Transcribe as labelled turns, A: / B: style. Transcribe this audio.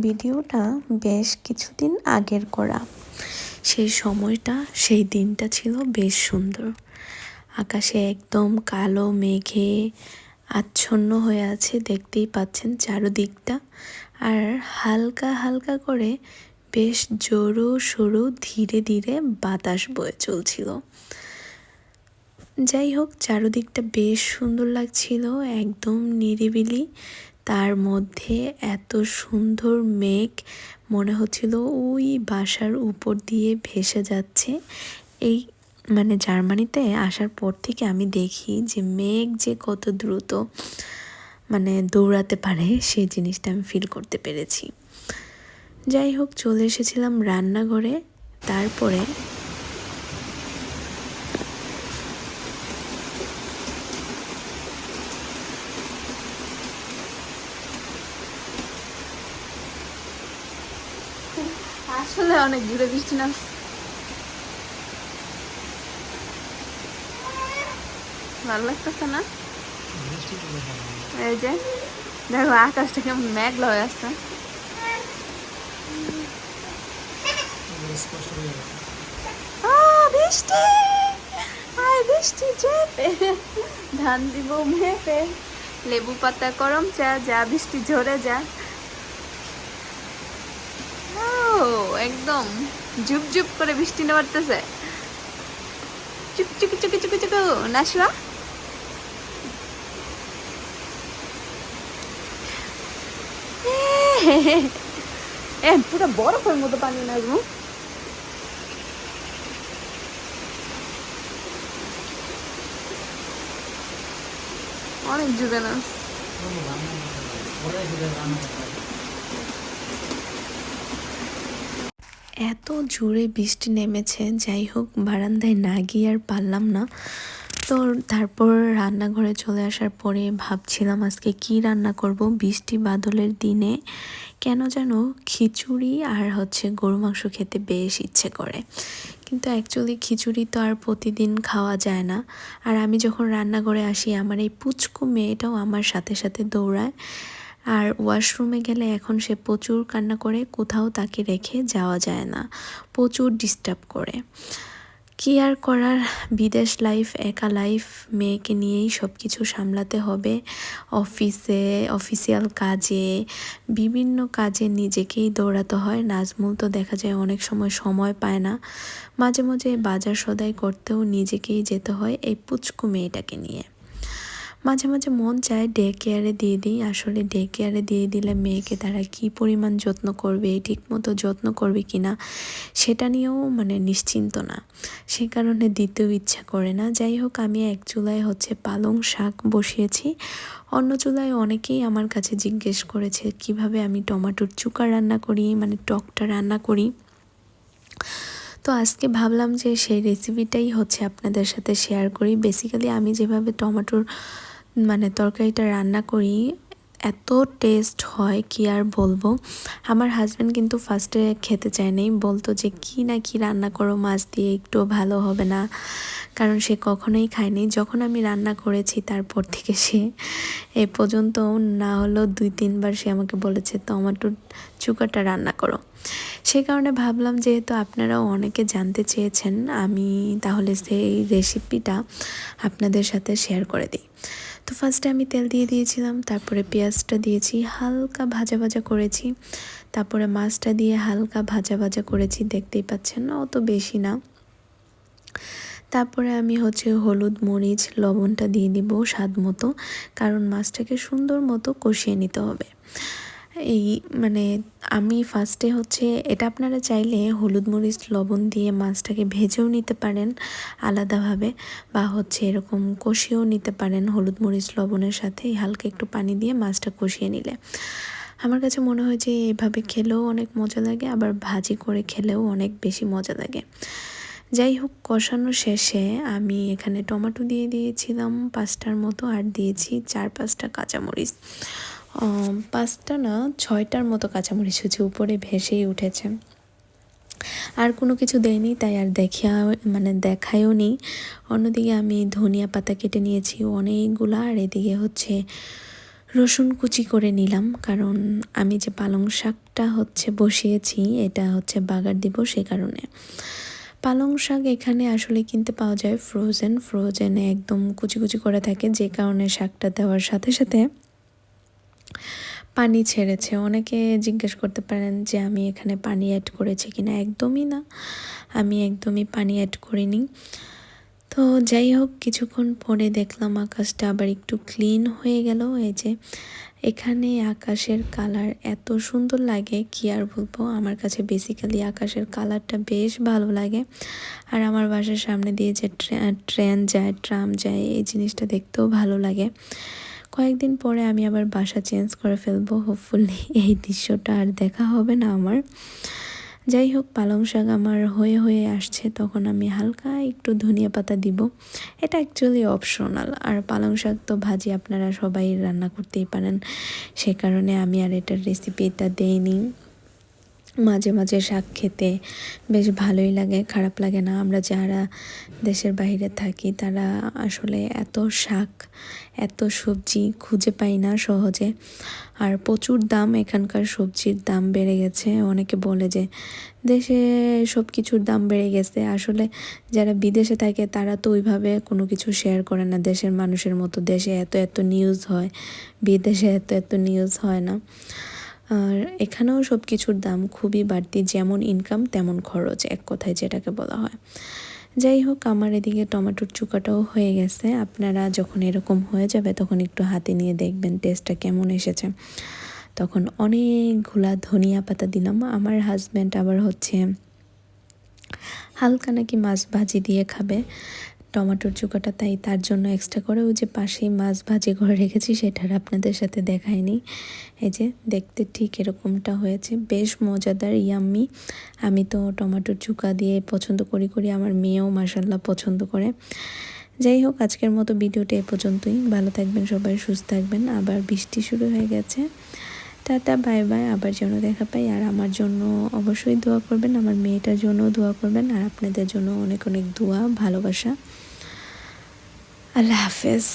A: ভিডিওটা বেশ কিছুদিন আগের করা। সেই সময়টা, সেই দিনটা ছিল বেশ সুন্দর। আকাশে একদম কালো মেঘে আচ্ছন্ন হয়ে আছে, দেখতেই পাচ্ছেন চারদিকটা। আর হালকা হালকা করে বেশ জোরো সরু ধীরে ধীরে বাতাস বয়ে চলছিল। যাই হোক, চারদিকটা বেশ সুন্দর লাগছিল, একদম নিরিবিলি। তার মধ্যে এত সুন্দর মেঘ, মনে হচ্ছিল ওই বাসার উপর দিয়ে ভেসে যাচ্ছে। এই মানে জার্মানিতে আসার পর থেকে আমি দেখি যে মেঘ যে কত দ্রুত মানে দৌড়াতে পারে সেই জিনিসটা আমি ফিল করতে পেরেছি। যাই হোক, চলে এসেছিলাম রান্নাঘরে। তারপরে
B: আসলে অনেক দূরে বৃষ্টি না ভালো লাগতেছে না? এই যে, দেখো আকাশটা কেমন মেঘলা হয়ে আসছে। বৃষ্টি! আয় বৃষ্টি চেপে ধান দিব মেপে, লেবু পাতা গরম চা, যা বৃষ্টি ঝরে যা। একদম। ঝুপ ঝুপ করে বৃষ্টি নামারতেছে। চুপ চুপি চুপি চুপি চুপি নাসুয়া এ পুরো বরফের মতো পানি না গো। অনেক জুড়ে না
A: এত জোরে বৃষ্টি নেমেছে, যাই হোক বারান্দায় না গিয়ে আর পারলাম না। তো তারপর রান্নাঘরে চলে আসার পরে ভাবছিলাম আজকে কি রান্না করব বৃষ্টি বাদলের দিনে। কেন যেন খিচুড়ি আর হচ্ছে গরু মাংস খেতে বেশ ইচ্ছে করে। কিন্তু অ্যাকচুয়ালি খিচুড়ি তো আর প্রতিদিন খাওয়া যায় না। আর আমি যখন রান্নাঘরে আসি, আমার এই পুচকু মেয়েটাও আমার সাথে সাথে দৌড়ায়। আর ওয়াশরুমে গেলে এখন সে প্রচুর কান্না করে কোথাও তাকে রেখে যাওয়া যায় না, প্রচুর ডিস্টার্ব করে। কি আর করার, বিদেশ লাইফ একা লাইফ মেয়েকে নিয়েই সব কিছু সামলাতে হবে। অফিসে অফিসিয়াল কাজে, বিভিন্ন কাজে নিজেকেই দৌড়াতে হয়। নাজমুল তো দেখা যায় অনেক সময় সময় পায় না। মাঝে মাঝে বাজার সদাই করতেও নিজেকেই যেতে হয় এই পুচকু মেয়েটাকে নিয়ে। মাঝে মাঝে মন চায় ডে কেয়ারে দিয়ে দিই। আসলে ডে কেয়ারে দিয়ে দিলে মেয়েকে তারা কি পরিমাণ যত্ন করবে ঠিক মতো যত্ন করবে কি না সেটা নিয়েও মানে নিশ্চিন্ত না। সে কারণে দিতেও ইচ্ছা করে না। যাই হোক, আমি এক চুলায় হচ্ছে পালং শাক বসিয়েছি। অন্য চুলায় অনেকেই আমার কাছে জিজ্ঞেস করেছে, কীভাবে আমি টমাটোর চুকা রান্না করি মানে টকটা রান্না করি। তো আজকে ভাবলাম যে সেই রেসিপিটাই হচ্ছে আপনাদের সাথে শেয়ার করি। বেসিক্যালি আমি যেভাবে টমেটোর মানে তরকারিটা রান্না করি এত টেস্ট হয় কি আর বলব? আমার হাজব্যান্ড কিন্তু ফার্স্টে খেতে চায়নি বলতো যে, কি না কি রান্না করো? মাছ দিয়ে একটু ভালো হবে না। কারণ সে কখনোই খায়নি যখন আমি রান্না করেছি তারপর থেকে সে এ পর্যন্ত না হলেও দুই, তিনবার সে আমাকে বলেছে, টমাটোর চুকাটা রান্না করো। সে কারণে ভাবলাম যেহেতু আপনারাও অনেকে জানতে চেয়েছেন, আমি তাহলে সেই রেসিপিটা আপনাদের সাথে শেয়ার করে দিই। তো ফার্স্টে আমি তেল দিয়ে দিয়েছিলাম, তারপরে পেঁয়াজটা দিয়েছি, হালকা ভাজা ভাজা করেছি, তারপরে মাছটা দিয়ে হালকা ভাজা ভাজা করেছি, দেখতেই পাচ্ছেন না, অত বেশি না। তারপরে আমি হচ্ছে হলুদ, মরিচ, লবণটা দিয়ে দিব স্বাদ মতো, কারণ মাছটাকে সুন্দর মতো কষিয়ে নিতে হবে। এই মানে আমি ফার্স্টে হচ্ছে এটা আপনারা চাইলে হলুদ মরিচ, লবণ দিয়ে মাছটাকে ভেজেও নিতে পারেন আলাদাভাবে বা হচ্ছে এরকম কষিয়েও নিতে পারেন হলুদ মরিচ, লবণের সাথে হালকা একটু পানি দিয়ে মাছটা কষিয়ে নিলে। আমার কাছে মনে হয় যে এভাবে খেলেও অনেক মজা লাগে, আবার ভাজি করে খেলেও অনেক বেশি মজা লাগে। যাই হোক, কষানো শেষে আমি এখানে টমেটো দিয়ে দিয়েছিলাম পাঁচটার মতো, আর দিয়েছি চার পাঁচটা কাঁচামরিচ। পাঁচটা না ছয়টার মতো কাঁচামরিচ হচ্ছে উপরে ভেসেই উঠেছে। আর কোনো কিছু দেয়নি, তাই আর দেখিয়া মানে দেখায়ও নেই। অন্যদিকে আমি ধনিয়া পাতা কেটে নিয়েছি, অনেকগুলো, আর এদিকে হচ্ছে রসুন কুচি করে নিলাম, কারণ আমি যে পালং শাকটা হচ্ছে বসিয়েছি, এটা হচ্ছে বাগার দিব সে কারণে। পালং শাক এখানে আসলে কিনতে পাওয়া যায় ফ্রোজেন ফ্রোজেনে একদম কুচি কুচি করে থাকে, যে কারণে শাকটা দেওয়ার সাথে সাথে পানি ছেড়েছে। অনেকে জিজ্ঞেস করতে পারেন যে, আমি এখানে পানি অ্যাড করেছি কিনা? একদমই না। আমি একদমই পানি অ্যাড করিনি। তো যাই হোক, কিছুক্ষণ পরে দেখলাম আকাশটা আবার একটু ক্লিন হয়ে গেল। এই যে, এখানে আকাশের কালার এত সুন্দর লাগে, কি আর বলব? আমার কাছে বেসিক্যালি আকাশের কালারটা বেশ ভালো লাগে। আর আমার বাসার সামনে দিয়ে যে ট্রেন যায়, ট্রাম যায়, এই জিনিসটা দেখতেও ভালো লাগে। কয়েকদিন পরে আমি আবার বাসা চেঞ্জ করে ফেলব। হোপফুলি এই দৃশ্যটা আর দেখা হবে না আমার। যাই হোক, পালং শাক আমার হয়ে হয়ে আসছে, তখন আমি হালকা একটু ধনিয়া পাতা দিব। এটা অ্যাকচুয়ালি অপশনাল আর পালং শাক তো ভাজি আপনারা সবাই রান্না করতেই পারেন। সে কারণে আমি আর এটার রেসিপি এটা দেইনি। মাঝে মাঝে শাক খেতে বেশ ভালোই লাগে, খারাপ লাগে না। আমরা যারা দেশের বাইরে থাকি, তারা আসলে এত শাক, এত সবজি খুঁজে পাই না সহজে। আর প্রচুর দাম, এখানকার সবজির দাম বেড়ে গেছে। অনেকে বলে যে, দেশে সব কিছুর দাম বেড়ে গেছে। আসলে যারা বিদেশে থাকে, তারা তো ওইভাবে কোনো কিছু শেয়ার করে না। দেশের মানুষের মতো দেশে এত এত নিউজ হয়, বিদেশে এত এত নিউজ হয় না। আর এখানেও সব কিছুর দাম খুবই বাড়তি, যেমন ইনকাম তেমন খরচ, এক কথায় যেটাকে বলা হয়। যাই হোক, আমার এদিকে টমেটোর চুকাটাও হয়ে গেছে। আপনারা যখন এরকম হয়ে যাবে, তখন একটু হাতে নিয়ে দেখবেন টেস্টটা কেমন এসেছে। তখন অনেকগুলা ধনিয়া পাতা দিলাম। আমার হাজব্যান্ড আবার হচ্ছে হালকা নাকি মাছ ভাজি দিয়ে খাবে। টমেটোর চুকাটা তাই তার জন্য এক্সট্রা করে ওই যে পাশেই মাছ ভাজি করে রেখেছি সেটার আপনাদের সাথে দেখায়নি। এই যে দেখতে ঠিক এরকমটা হয়েছে, বেশ মজাদার ইয়াম্মি আমি তো টমেটোর চুকা দিয়ে পছন্দ করি করি আমার মেয়েও মাসাল্লাহ পছন্দ করে। যাই হোক, আজকের মতো ভিডিওটা এ পর্যন্তই। ভালো থাকবেন সবাই, সুস্থ থাকবেন। আবার বৃষ্টি শুরু হয়ে গেছে। Tata, bye bye. আবার যেন দেখা পাই। আর আমার জন্য অবশ্যই দোয়া করবেন, আমার মেয়েটার জন্য দোয়া করবেন। আর আপনাদের জন্য অনেক অনেক দোয়া, ভালোবাসা। আল্লাহ হাফেজ